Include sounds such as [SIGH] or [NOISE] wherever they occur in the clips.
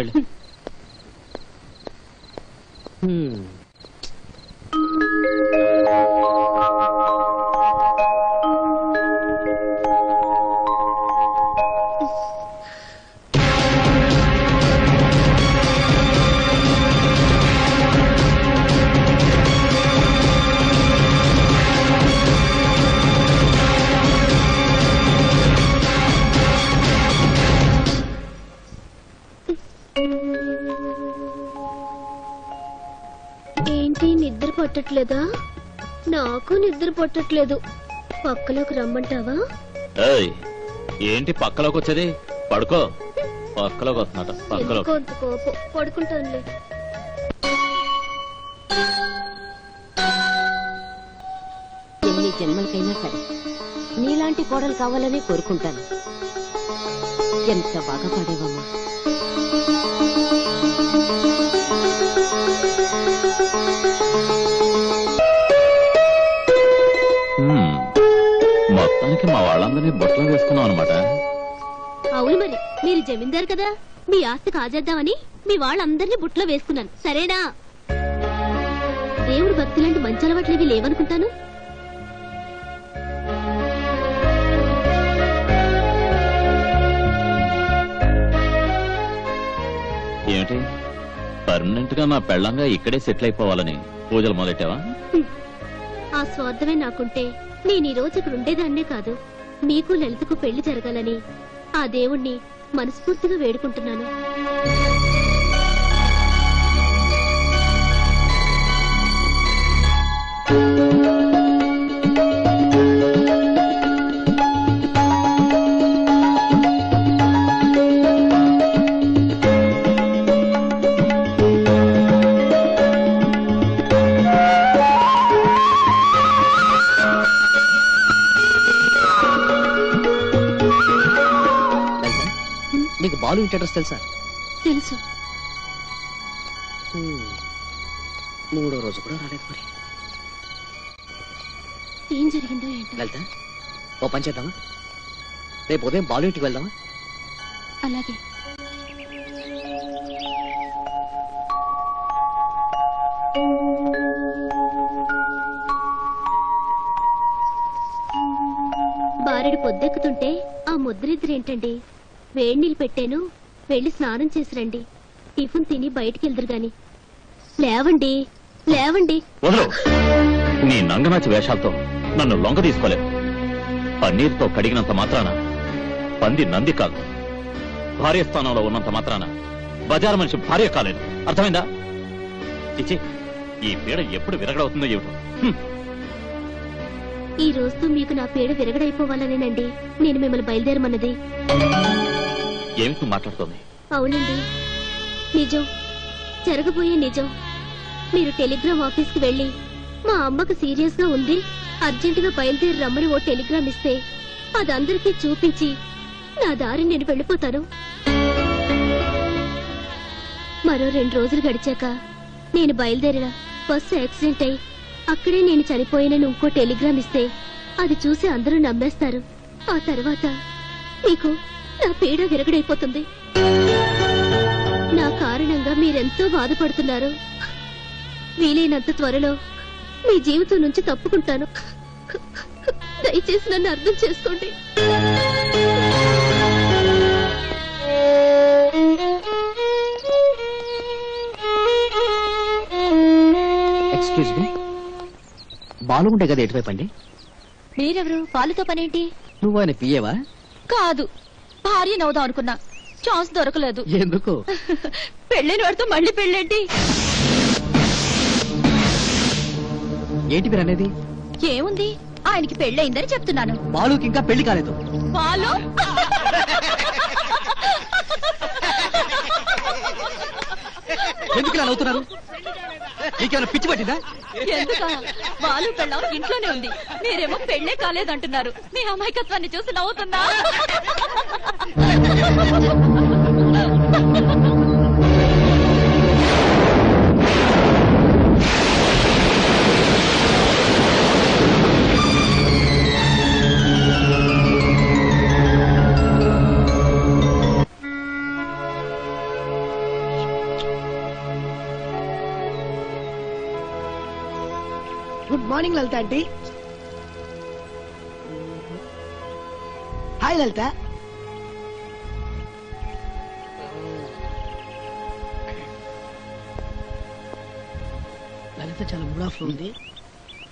పద ఏంటి నిద్ర పట్టట్లేదా? నాకు నిద్ర పట్టట్లేదు. పక్కలోకి రమ్మంటావా? ఏంటి పక్కలోకి వచ్చేది పడుకో పక్కలోకి. వస్తున్నట పక్కలో ఎందుకో అంత కోపం? పడుకుంటానులే. ఎన్ని జన్మలకైనా సరే. నీలాంటి కోడలు కావాలని కోరుకుంటాను. ఎంత బాగా పాడేవమ్మా మా వాళ్ళందరినీ బొట్టలో వేసుకున్నాం అనమాట అవును మరి మీరు జమీందారు కదా? మీ ఆస్తి కాజేద్దామని మీ వాళ్ళందరినీ బుట్లో వేసుకున్నాను. సరేనా? దేవుడు భక్తి లాంటి మంచి అలవాట్లేవి లేవనుకుంటాను? ఏమిటి? పర్మనెంట్గా నా పెళ్ళంగా ఇక్కడే సెటిల్ అయిపోవాలని పూజలు మొదలెట్టావా? ఆ స్వార్థమే నాకుంటే నేను ఈ రోజు ఇక్కడ ఉండేదాన్నే కాదు. మీకు లలితకు పెళ్ళి జరగాలని ఆ దేవుణ్ణి మనస్ఫూర్తిగా వేడుకుంటున్నాను. ఇంటి అడ్రస్ తెలుసా? తెలుసు. మూడో రోజు కూడా రాలేదు మరి. ఏం జరిగిందో ఏంటో? లలిత ఓ పని చేద్దామా? రేపు ఉదయం బాలు ఇంటికి వెళ్దామా? అలాగే. బారెడు పొద్దెక్కుతుంటే ఆ ముద్రిద్దరేంటండి వేడి నీళ్ళు పెట్టాను వెళ్ళి స్నానం చేసి రండి టిఫిన్ తిని బయటికి వెళ్దురు గాని. లేవండి లేవండి. వదలు. నీ నంగనాచి వేషాలతో నన్ను లొంగ తీసుకోలేవు. పన్నీరుతో కడిగినంత మాత్రాన పంది నంది కాదు. భార్య స్థానంలో ఉన్నంత మాత్రాన బజారు మనిషి భార్య కాలేదు. అర్థమైందా? చిచి ఈ పీడ ఎప్పుడు విరగడవుతుందో ఏమిటో. హ్మ్. ఈ రోజుతో మీకు నా పేడ విరగడైపోవాలనేనండి. నేను మిమ్మల్ని బయలుదేరమన్నది. ఏమిటి నువ్వు మాట్లాడుతోంది? అవునండి. నిజం. జరగబోయే నిజం. మీరు టెలిగ్రామ్ ఆఫీస్ వెళ్ళి వెళ్ళి మా అమ్మకు సీరియస్గా ఉంది అర్జెంట్గా బయలుదేరి రమ్మని ఓ టెలిగ్రామ్ ఇస్తే అది అందరికీ చూపించి నా దారి నేను వెళ్ళిపోతాను. మరో రెండు రోజులు గడిచాక నేను బయలుదేరిన బస్సు యాక్సిడెంట్ అయి అక్కడే నేను చనిపోయినని ఇంకో టెలిగ్రామ్ ఇస్తే అది చూసి అందరూ నమ్మేస్తారు. ఆ తర్వాత మీకు నా పీడ విరగడైపోతుంది. నా కారణంగా మీరెంతో బాధపడుతున్నారు. వీలైనంత త్వరలో మీ జీవితం నుంచి తప్పుకుంటాను. దయచేసి నన్ను అర్థం చేసుకోండి. ఎక్స్క్యూజ్ మీ కదా ఎటువైపు అండి? మీరెవరు? పాలుతో పనేంటి? నువ్వు ఆయన పియేవా కాదు. భార్య నవ్వుదాం అనుకున్నా. ఛాన్స్ దొరకలేదు. ఎందుకు? [LAUGHS] పెళ్ళైన వాడితో మళ్ళీ పెళ్ళేంటి? ఏంటి మీరు అనేది? ఏముంది? ఆయనకి పెళ్ళయిందని చెప్తున్నాను. బాలుకి ఇంకా పెళ్ళి కాలేదు. పాలు ఎందుకు ఇలా నవ్వుతున్నారు? నీకేమైనా పిచ్చి పట్టిందా? ఎందుక? బాలు పెళ్ళం ఇంట్లోనే ఉంది. మీరేమో పెళ్ళే కాలేదంటున్నారు. మీ అమాయకత్వాన్ని చూసి నవ్వుతున్నా. Good morning Lalitha aunty hi Lalitha Lalitha చాలా మూడ్ ఆఫ్లో ఉంది.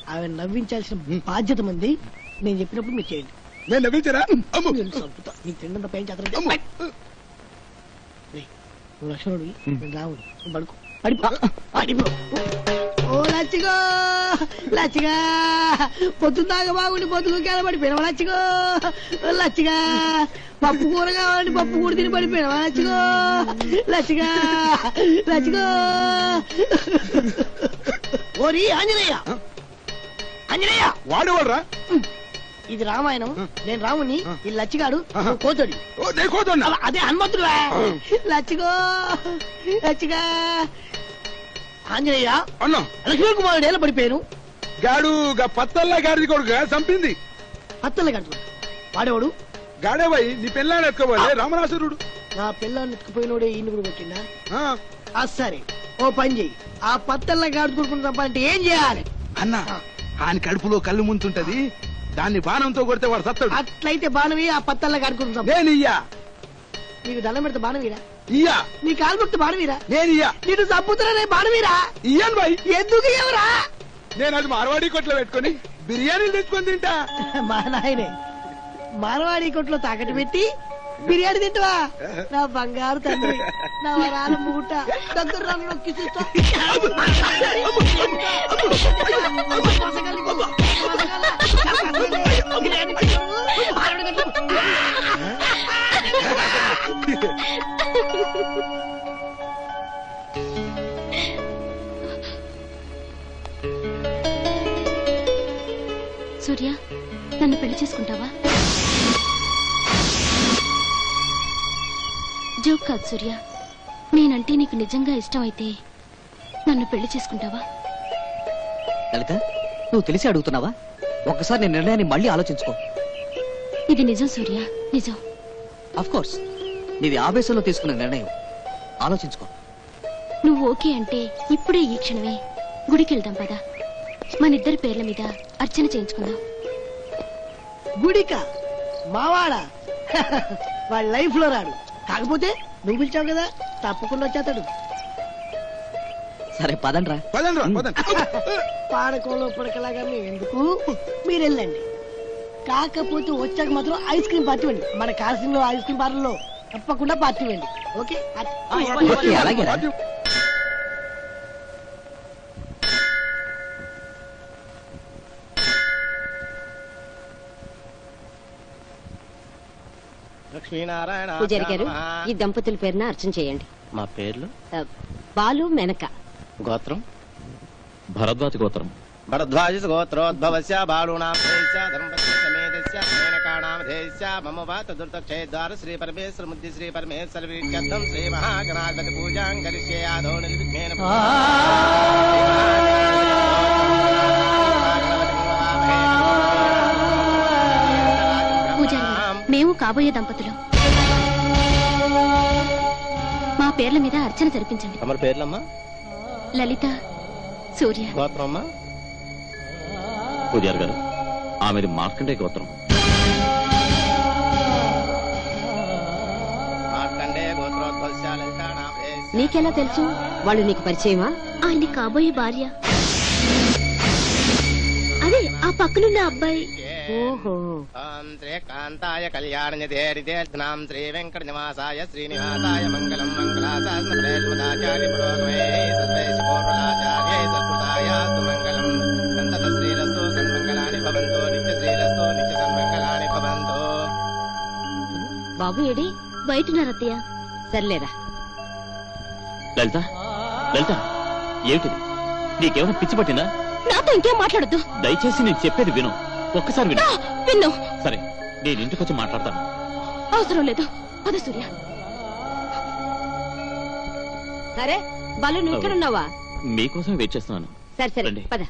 ఆమె నవ్వించాల్సిన బాధ్యత మంది నేను చెప్పినప్పుడు మీరు చేయండి. నేను నవ్వించరా అమ్ము! నేను చంపుతా. నీకు పైన చేత అమ్ము. నువ్వు లక్ష్మణుడివి. నేను రావుడు నువ్వు పడుకో. పడిపో. పడిపో. ఓ లచ్చిగో! లచ్చిగా! పొద్దున్నాక బాగుండి పొద్దుకు కేల పడిపోయినావా లచ్చిగో? లచ్చిగా! పప్పు కూర కావాలండి పప్పు కూర తిని పడిపోయినావా లచ్చిగో? లచ్చిగా! లచ్చిగో! ఓరి ఆంజనేయ! ఆంజనేయ! వాడేవాడ్రా? ఇది రామాయణం నేను రాముని ఈ లచ్చిగాడు. నువ్వు కోతోడి. అదే హనుమంతుడు? లచ్చిగో లచ్చిగా. ఆంజనేయ అన్నా. లక్ష్మీ కుమారుడు ఎలా పడిపోయాను. గాడు పత్తల్లా గాడిది కొడుకు సంపింది అత్తలే కడుతున్నాడు వాడేవాడు? గాడేవై నీ పెళ్ళాన్ని ఎత్తుకోవాలి రామనాసురుడు నా పిల్లని ఎత్తుకుపోయినోడే ఈయన కూడా కొట్టిందా ఆ, ఆ సరే. ఓ పని చెయ్యి. ఆ పత్తల్లా గాడు కొడుకుని తప్పంటే ఏం చేయాలి? అన్నా ఆయన కడుపులో కళ్ళు ముంచుంటది. దాన్ని బాణంతో కొడితే వాడు సత్తాడు. అట్లయితే బాణవి ఆ పత్తల్లా గాడుకుని చంప నేను ఇయ్యా. నీకు దండం పెడితే బాణవీరా ఇయ్యా. నీ కాలు పెడితే బాణవీరా నేను ఇయ్యా. నీకు చంపుతున్నా బాణవీరా ఇయ్యాను బాయ్ ఎందుకు ఎవరా నేను అది మార్వాడి కొట్లో పెట్టుకొని బిర్యానీలు తెచ్చుకొని తింటా. [LAUGHS] మా నాయనే మానవాడి కొట్లో తాకట్టు పెట్టి బిర్యానీ తింటవా? నా బంగారు తండ్రి నా వరాల మూట. దగ్గర నన్ను నొక్కి చూస్తా. సూర్య నన్ను పెళ్ళి చేసుకుంటావా? జోక్ కాదు సూర్య. నేనంటే నీకు నిజంగా ఇష్టమైతే నన్ను పెళ్ళి చేసుకుంటావా? లలిత నువ్వు తెలిసి అడుగుతున్నావా? ఒక్కసారి నీ నిర్ణయాన్ని మళ్ళీ ఆలోచించుకో. ఇది నిజం సూర్య నిజం. అఫ్ కోర్స్ నీది ఆవేశంలో తీసుకున్న నిర్ణయం. ఆలోచించుకో. నువ్వు ఓకే అంటే ఇప్పుడే ఈ క్షణమే గుడికి వెళ్దాం పదా. మనిద్దరి పేర్ల మీద అర్చన చేయించుకుందాం. గుడిక? మావాడా? [LAUGHS] వాళ్ళ లైఫ్లో రాడు. కాకపోతే నువ్వు పిలిచావు కదా తప్పకుండా వచ్చేస్తాడు. సరే పదండ్రా. పదండి రా పదండి పాడకంలో పడకలాగా మేము ఎందుకు? మీరు వెళ్ళండి. కాకపోతే వచ్చాక మాత్రం ఐస్ క్రీమ్ పార్టీ ఇవ్వండి. మన కాల్సింగ్లో ఐస్ క్రీమ్ పార్లర్లో తప్పకుండా పార్టీ ఇవ్వండి. ఓకే, అలాగే లక్ష్మీనారాయణ పూజారి గారు ఈ దంపతుల పేరున అర్చన చేయండి. మా పేర్లు? బాలు మెనక. గోత్రం? భరద్వాజ గోత్రం. భరద్వాజ గోత్రోద్భవస్య వాత దుర్తక్షేద్వార శ్రీ పరమేశ్వర ముద్ది శ్రీ పరమేశ్వర వీక్షర్థం శ్రీ మహాగణాధిపతి పూజాం కరిష్యే యాదవ నిర్విఘ్నేన కాబోయే దంపతులు. మా పేర్ల మీద అర్చన జరిపించండి. పేర్లమ్మా? లలిత సూర్య. గోత్రం అమ్మా పూజారి గారు ఆమెది మార్కండే గోత్రం. నీకెలా తెలుసు? వాళ్ళు నీకు పరిచయమా? ఆయన కాబోయే భార్య. అదే ఆ పక్కనున్న అబ్బాయి. ఓహో. ఓం శ్రీ కాంతాయ కళ్యాణ నిధేరితేర్ధనాం శ్రీ వెంకట నివాసాయ శ్రీనివాసాయ మంగళం మంగళాశాసనప్రేష్మదాచార్య పురోగమే సర్వేష్ పూర్వలాచార్యే సత్కృతాయాస్తు మంగళం. సంతత శ్రీరస్తు సన్మంగళాని భవంతు నిత్య శ్రీరస్తు నిత్య సన్మంగళాని భవంతు. బాబు ఏడి? బయటున్నారత్తయ్య సర్లేరా. లలిత లలిత ఏమిటిది? నీకేమైనా పిచ్చి పట్టిందా? నాతో ఇంకేం మాట్లాడద్దు. దయచేసి నేను చెప్పేది విను. ఒక్కసారి విను. విన్ను. సరే నేను ఇంటికి వచ్చి మాట్లాడతాను. అవసరం లేదు. పద సూర్య. సరే బాలు నువ్వు ఇక్కడ ఉన్నావా మీకోసం వెయిట్ చేస్తున్నాను. సరే సరే రండి. పద.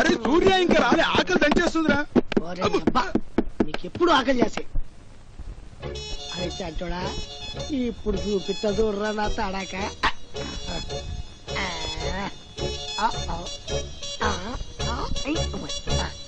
అరే సూర్య ఇంకా రాలే ఆకలి దంచేస్తుందిరా. అబ్బా, నీకెప్పుడు ఆకలి చేసే? అరే చాచోడా ఇప్పుడు చూపిస్తా చూడరా నా తడాక? ఆ, uh oh. Uh oh! Uh, ain't. Uh.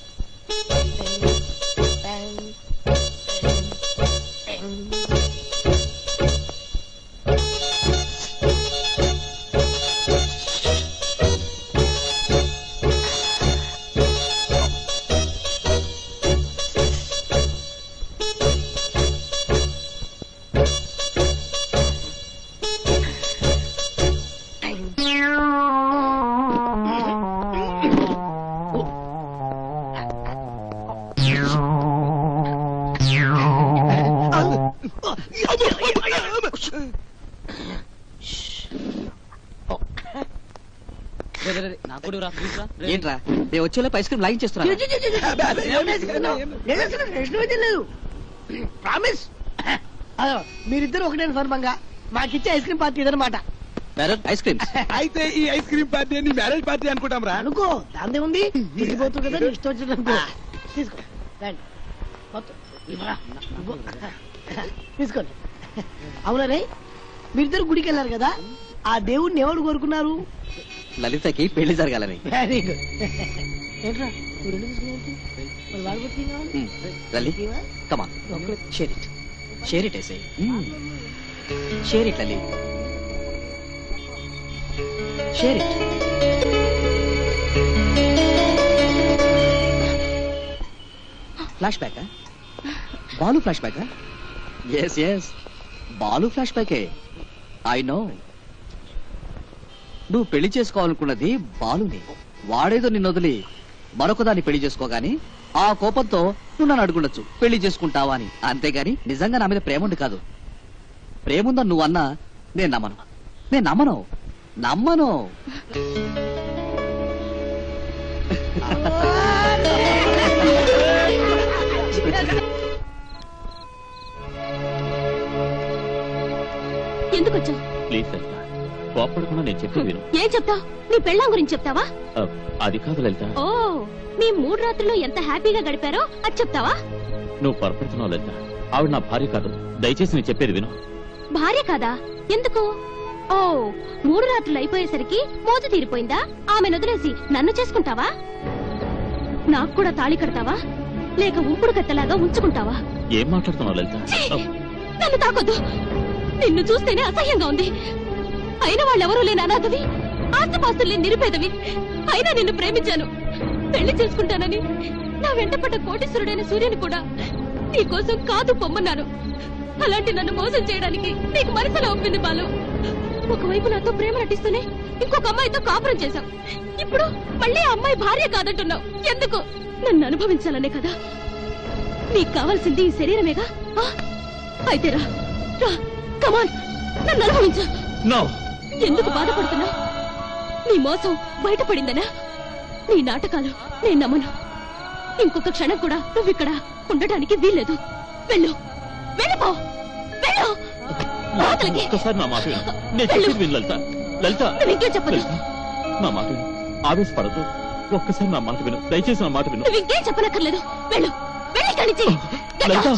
ఏంట్రా నేను వచ్చేలా ఐస్ క్రీమ్ లాగించేస్తున్నా లేదు ప్రామిస్ మీరిద్దరు ఒకటే ఫర్మంగా మాకిచ్చే ఐస్ క్రీమ్ పార్టీ ఇదనమాట ఐస్ క్రీమ్ అయితే ఈ ఐస్ క్రీమ్ పార్టీ అని మ్యారేజ్ పార్టీ అనుకుంటాం రా అనుకో దాందే ఉంది తిరిగిపోతుంది కదా ఇష్టం తీసుకో. ఇవ్వు. తీసుకోండి అవునా రే మీరిద్దరు గుడికి వెళ్ళారు కదా? ఆ దేవుడిని ఎవరు కోరుకున్నారు? లలితకి పెళ్ళి జరగాలని. వెరీ గుడ్ ఏంట్రా నువ్వు రెండు తీసుకున్నావు మరి వాడు కూడా తినేవాడు? లలి ఇవా? కమా share it. Share it ఎసే share it Lali. Share it. Flashback Balu flashback yes yes Balu flash బ్యాకే ఐ నో నువ్వు పెళ్ళి చేసుకోవాలనుకున్నది బాలుని. వాడేదో నిన్ను వదిలి మరొకదాన్ని పెళ్ళి చేసుకోగాని ఆ కోపంతో నువ్వు నన్ను అడుగుండొచ్చు. పెళ్ళి చేసుకుంటావా అని. అంతేగాని నిజంగా నా మీద ప్రేముండి కాదు. ప్రేముందని నువ్వు అన్నా నేను నమ్మను. నేను నమ్మను. నమ్మను. ప్లీజ్ లలిత కోపడకుండా నేను చెప్పేది విను. ఏం చెప్తావు? నీ పెళ్ళాం గురించి చెప్తావా? అది కాదు లలిత. ఓ మీ మూడు రాత్రులు ఎంత హ్యాపీగా గడిపారో అది చెప్తావా? నువ్వు పొరపడుతున్నావు లలిత. ఆవిడ నా భార్య కాదు. దయచేసి నేను చెప్పేది విను. భార్య కాదా? ఎందుకు? ఓ మూడు రాత్రులు అయిపోయేసరికి మోజు తీరిపోయిందా? ఆమె వదిలేసి నన్ను చేసుకుంటావా? నాకు కూడా తాళి కడతావా? లేక ఉంపుడు కత్తలాగా ఉంచుకుంటావా? ఏం మాట్లాడుతున్నావు లలిత? నన్ను తాకొద్దు! నిన్ను చూస్తేనే అసహ్యంగా ఉంది. అయిన వాళ్ళెవరూ లేని అనాథవి ఆస్తిపాస్తులు లేని నిరుపేదవి. అయినా నిన్ను ప్రేమించాను. పెళ్ళి చేసుకుంటానని నా వెంటపడ్డ కోటీశ్వరుడైన సూర్యుని కూడా నీకోసం కాదు పొమ్మన్నాను. అలాంటి నన్ను మోసం చేయడానికి నీకు మనసులో ఒప్పింది బాలు. ఒకవైపు నాతో ప్రేమ నటిస్తూనే ఇంకొక అమ్మాయితో కాపురం చేశావు. ఇప్పుడు మళ్ళీ ఆ అమ్మాయి భార్య కాదంటున్నావు. ఎందుకు? నన్ను అనుభవించాలనే కదా. నీకు కావాల్సింది ఈ శరీరమేగా? ఆ? అయితే రా. రా. కమాన్! నన్ను అనుభవించు! నో! ఎందుకు బాధపడుతున్నా? నీ మోసం బయటపడిందనా? నీ నాటకాలు నేను నమ్మను. ఇంకొక క్షణం కూడా నువ్వు ఇక్కడ ఉండటానికి వీల్లేదు. వెళ్ళు! వెళ్ళిపో వెళ్ళు. ఒక్కసారి నా మాట విను. నేను చెప్పేది విను లలిత. లలిత! నువ్వు ఇంకేం చెప్పదు లలిత నా మాట విను. ఆవేశపడద్దు. ఒక్కసారి నా మాట విను. దయచేసి నా మాట విను. నువ్వు ఇంకేం చెప్పనక్కర్లేదు. వెళ్ళు! వెళ్ళి. లలిత!